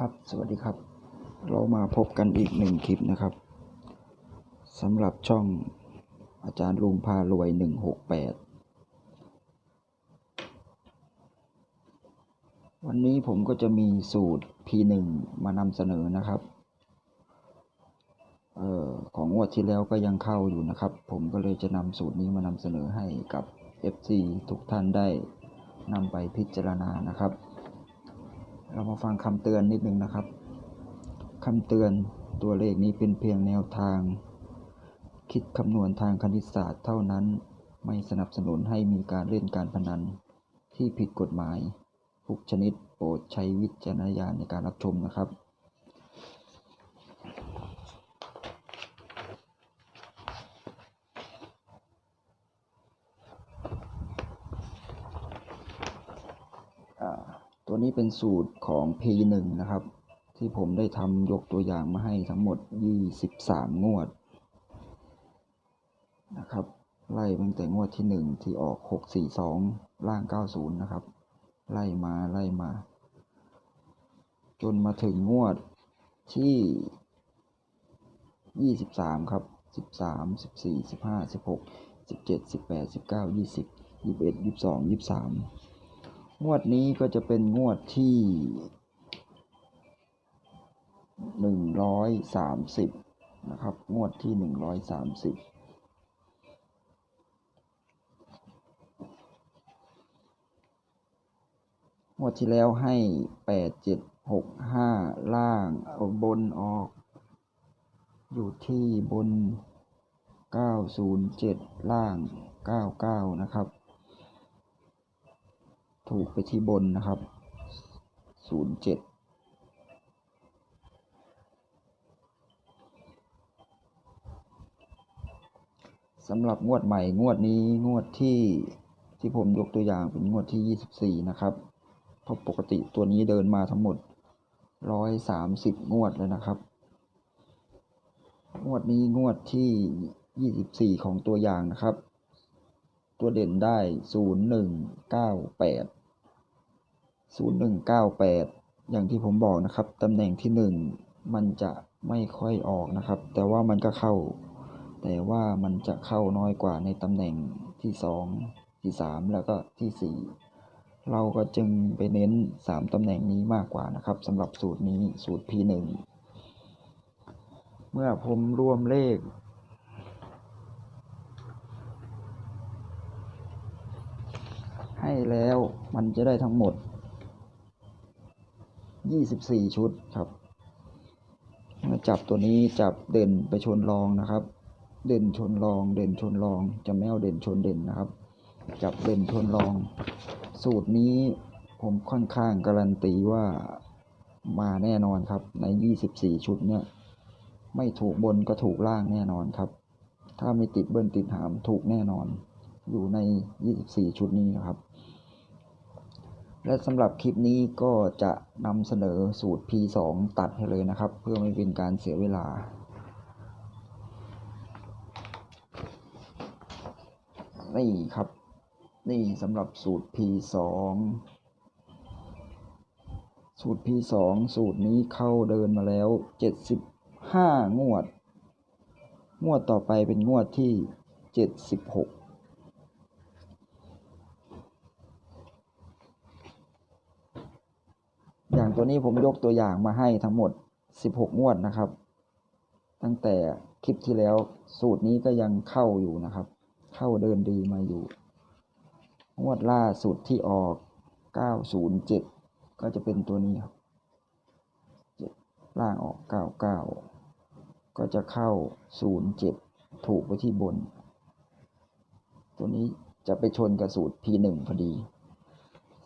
ครับ สวัสดีครับ เรามาพบกันอีกหนึ่งคลิปนะครับสำหรับช่องอาจารย์ลุงพารวยหนึ่งหกแปดวันนี้ผมก็จะมีสูตร P1 มานำเสนอนะครับเออของงวดที่แล้วก็ยังเข้าอยู่นะครับ ผมก็เลยจะนำสูตรนี้มานำเสนอให้กับ FC ทุกท่านได้นำไปพิจารณานะครับ เรามาฟังคำเตือนนิดนึงนะครับคำเตือนตัวเลขนี้เป็นเพียงแนวทาง คิดคำนวณทางคณิตศาสตร์เท่านั้น ไม่สนับสนุนให้มีการเล่นการพนัน ที่ผิดกฎหมายทุกชนิดโปรดใช้วิจารณญาณในการรับชมนะครับ อ่า ตัวนี้เป็นสูตรของ P1 นะครับ ที่ผมได้ทำยกตัวอย่างมาให้ทั้งหมด 23 งวดนะครับไล่ตั้งแต่งวดที่ 1 ที่ออก 642 ล่าง 90 นะครับ ไล่มาไล่มา จนมาถึงงวดที่ 23 ครับ 13 14 15 16 17 18 19 20 21 22 23 งวดนี้ก็จะเป็นงวดที่หนึ่งร้อยสามสิบนะครับ งวดที่หนึ่งร้อยสามสิบงวดที่แล้วให้แปดเจ็ดหกห้าล่างเอาบนออก อยู่ที่บนเก้าศูนย์เจ็ดล่างเก้าเก้านะครับ ถูกไปที่บนนะครับ ศูนย์เจ็ดสำหรับงวดใหม่งวดนี้งวดที่ที่ผมยกตัวอย่างเป็นงวดที่ 24 นะครับ เพราะปกติตัวนี้เดินมาทั้งหมด 130 งวดเลยนะครับ งวดนี้งวดที่ 24 ของตัวอย่างนะครับ ตัวเด่นได้ 0198 0198 อย่างที่ผมบอกนะครับ ตำแหน่งที่ 1 มันจะไม่ค่อยออกนะครับ แต่ว่ามันก็เข้า แต่ว่ามันจะเข้าน้อยกว่าในตำแหน่งที่ 2 ที่ 3 แล้วก็ที่ 4 เราก็จึงไปเน้น 3ตำแหน่งนี้มากกว่านะครับสำหรับสูตรนี้สูตร P1 เมื่อผมรวมเลขให้แล้วมันจะได้ทั้งหมด 24ชุดครับมื่อจับตัวนี้จับเด่นไปชนรองนะครับ เด่นชนรอง เด่นชนรอง จะไม่เอาเด่นชนเด่นนะครับ จับเด่นชนรอง สูตรนี้ผมค่อนข้างการันตีว่ามาแน่นอนครับ ใน 24 ชุดเนี่ย ไม่ถูกบนก็ถูกล่างแน่นอนครับ ถ้าไม่ติดเบิ้ลติดหามถูกแน่นอน อยู่ใน 24 ชุดนี้นะครับ และสำหรับคลิปนี้ก็จะนำเสนอสูตร P2 ตัดให้เลยนะครับ เพื่อไม่เป็นการเสียเวลา นี่ครับ นี่สำหรับสูตร P2 สูตร P2 สูตรนี้เข้าเดินมาแล้ว 75 งวด งวดต่อไปเป็นงวดที่ 76 อย่างตัวนี้ผมยกตัวอย่างมาให้ทั้งหมด 16 งวดนะครับ ตั้งแต่คลิปที่แล้วสูตรนี้ก็ยังเข้าอยู่นะครับ เข้าเดินดีมาอยู่ งวดล่าสุดที่ออก 907 ก็จะเป็นตัวนี้ครับ7ล่างออก 99 ก็จะเข้า 07 ถูกไปที่บน ตัวนี้จะไปชนกับสูตร P1 พอดี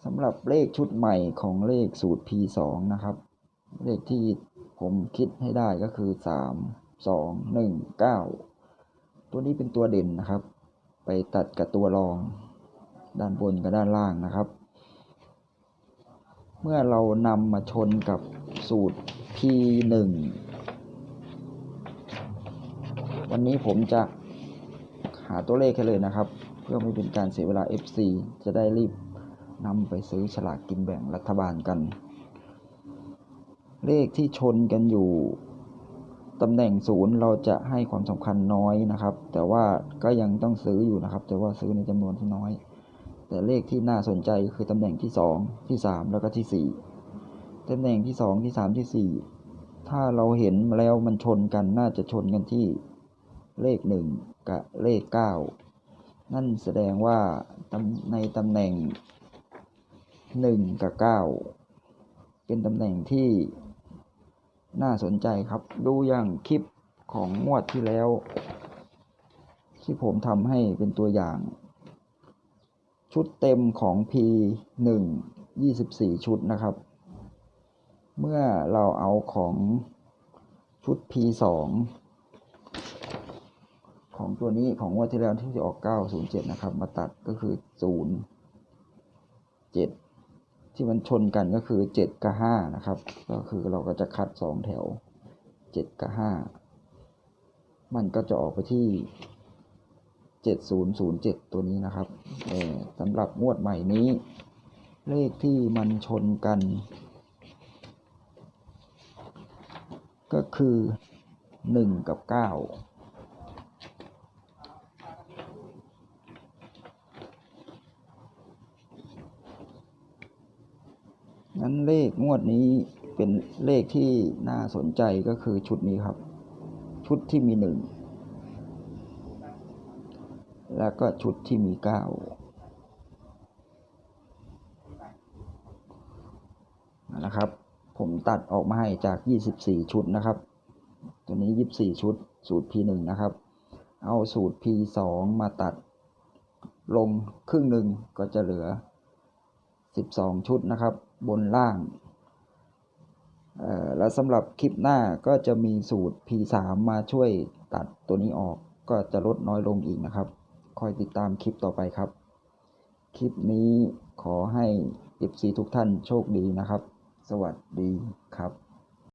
สำหรับเลขชุดใหม่ของเลขสูตร P2 นะครับ เลขที่ผมคิดให้ได้ก็คือ 3 2 1 9 ตัวนี้เป็นตัวเด่นนะครับ ไปตัดกับตัวรอง ด้านบนกับด้านล่างนะครับ เมื่อเรานำมาชนกับสูตร P1 วันนี้ผมจะหาตัวเลขให้เลยนะครับ เพื่อไม่เป็นการเสียเวลา FC จะได้รีบ นำไปซื้อฉลากกินแบ่งรัฐบาลกัน เลขที่ชนกันอยู่ตำแหน่งศูนย์เราจะให้ความสำคัญน้อยนะครับ แต่ว่าก็ยังต้องซื้ออยู่นะครับ แต่ว่าซื้อในจำนวนที่น้อย แต่เลขที่น่าสนใจคือตำแหน่งที่สองที่สามแล้วก็ที่สี่ตำแหน่งที่สองที่สามที่สี่ถ้าเราเห็นแล้วมันชนกันน่าจะชนกันที่เลขหนึ่งกับเลขเก้านั่นแสดงว่าในตำแหน่ง หนึ่งกับเก้าเป็นตำแหน่งที่น่าสนใจครับ ดูอย่างคลิปของงวดที่แล้ว ที่ผมทำให้เป็นตัวอย่าง ชุดเต็มของ P1 24 ชุดนะครับ เมื่อเราเอาของชุด P2 ของตัวนี้ของงวดที่แล้วที่จะออก 907 นะครับ มาตัดก็คือ 0 7 ที่มันชนกันก็คือ 7 กับ 5 นะครับ ก็คือเราก็จะคัด 2 แถว 7 กับ 5 มันก็จะออกไปที่ 7007 ตัวนี้นะครับเออสำหรับงวดใหม่นี้ เลขที่มันชนกัน ก็คือ 1 กับ 9 นั้นเลขงวดนี้เป็นเลขที่น่าสนใจก็คือชุดนี้ครับ ชุดที่มีหนึ่งแล้วก็ชุดที่มีเก้านะครับ ผมตัดออกมาให้จาก 24 ชุดนะครับ ตัวนี้ 24 ชุด สูตร P1 นะครับ เอาสูตร P2 มาตัดลงครึ่งหนึ่งก็จะเหลือ 12 ชุดนะครับ บนล่าง แล้วสำหรับคลิปหน้าก็จะมีสูตร P3 มาช่วยตัดตัวนี้ออกก็จะลดน้อยลงอีกนะครับ คอยติดตามคลิปต่อไปครับ คลิปนี้ขอให้ FC ทุกท่านโชคดีนะครับ สวัสดีครับ